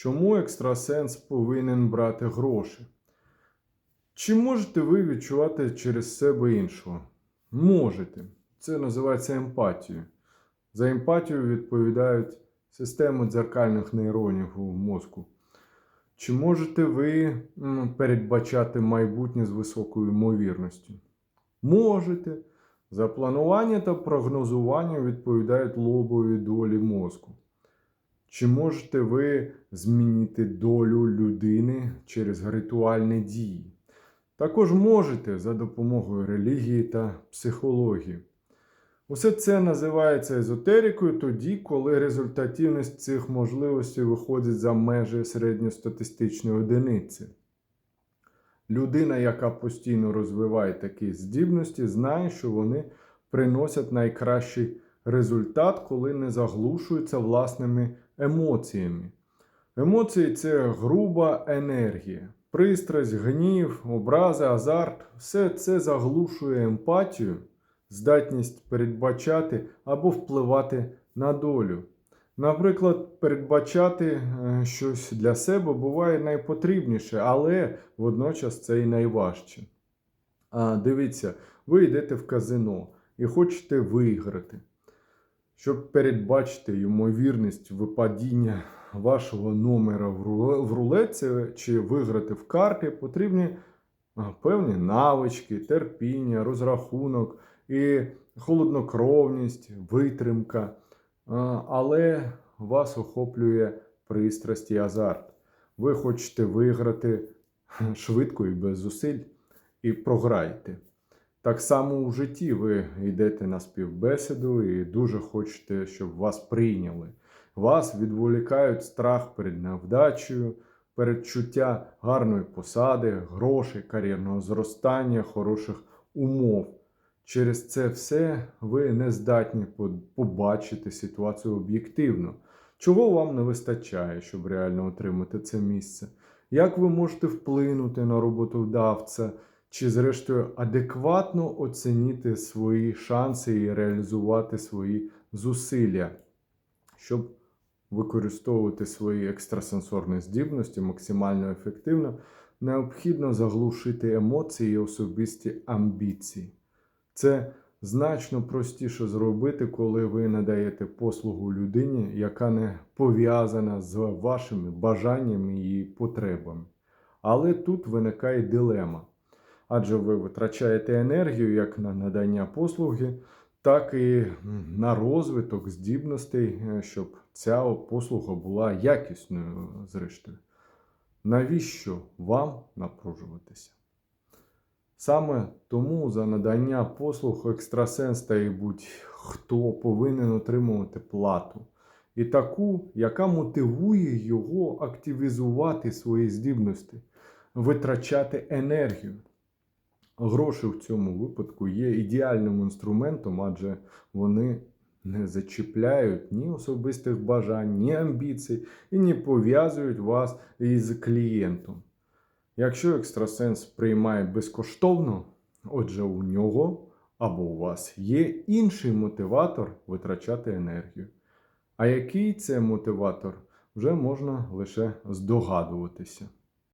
Чому екстрасенс повинен брати гроші? Чи можете ви відчувати через себе іншого? Можете. Це називається емпатією. За емпатію відповідають системи дзеркальних нейронів у мозку. Чи можете ви передбачати майбутнє з високою ймовірністю? Можете. За планування та прогнозування відповідають лобові долі мозку. Чи можете ви змінити долю людини через ритуальні дії? Також можете за допомогою релігії та психології. Усе це називається езотерикою тоді, коли результативність цих можливостей виходить за межі середньостатистичної одиниці. Людина, яка постійно розвиває такі здібності, знає, що вони приносять найкращий результат, коли не заглушуються власними емоціями. Емоції це груба енергія. Пристрасть, гнів, образи, азарт все це заглушує емпатію, здатність передбачати або впливати на долю. Наприклад, передбачати е, щось для себе буває найпотрібніше, але водночас це і найважче. А, дивіться, ви йдете в казино і хочете виграти. Щоб передбачити ймовірність випадіння вашого номера в руле- рулетці чи виграти в карти, потрібні певні навички, терпіння, розрахунок і холоднокровність, витримка. Але вас охоплює пристрасть і азарт. Ви хочете виграти швидко і без зусиль і програєте. Так само у житті ви йдете на співбесіду і дуже хочете, щоб вас прийняли. Вас відволікають страх перед невдачею, передчуття гарної посади, грошей, кар'єрного зростання, хороших умов. Через це все ви не здатні побачити ситуацію об'єктивно. Чого вам не вистачає, щоб реально отримати це місце? Як ви можете вплинути на роботодавця? Чи, зрештою, адекватно оцінити свої шанси і реалізувати свої зусилля, щоб використовувати свої екстрасенсорні здібності максимально ефективно, необхідно заглушити емоції і особисті амбіції. Це значно простіше зробити, коли ви надаєте послугу людині, яка не пов'язана з вашими бажаннями і потребами. Але тут виникає дилема. Адже ви витрачаєте енергію як на надання послуги, так і на розвиток здібностей, е, щоб ця послуга була якісною, зрештою. Навіщо вам напружуватися? Саме тому за надання послуг екстрасенс та і будь-хто повинен отримувати плату. І таку, яка мотивує його активізувати свої здібності, витрачати енергію. Гроші в цьому випадку є ідеальним інструментом, адже вони не зачіпляють ні особистих бажань, ні амбіцій і не пов'язують вас із клієнтом. Якщо екстрасенс приймає безкоштовно, отже, у нього або у вас є інший мотиватор витрачати енергію. А який це мотиватор, вже можна лише здогадуватися.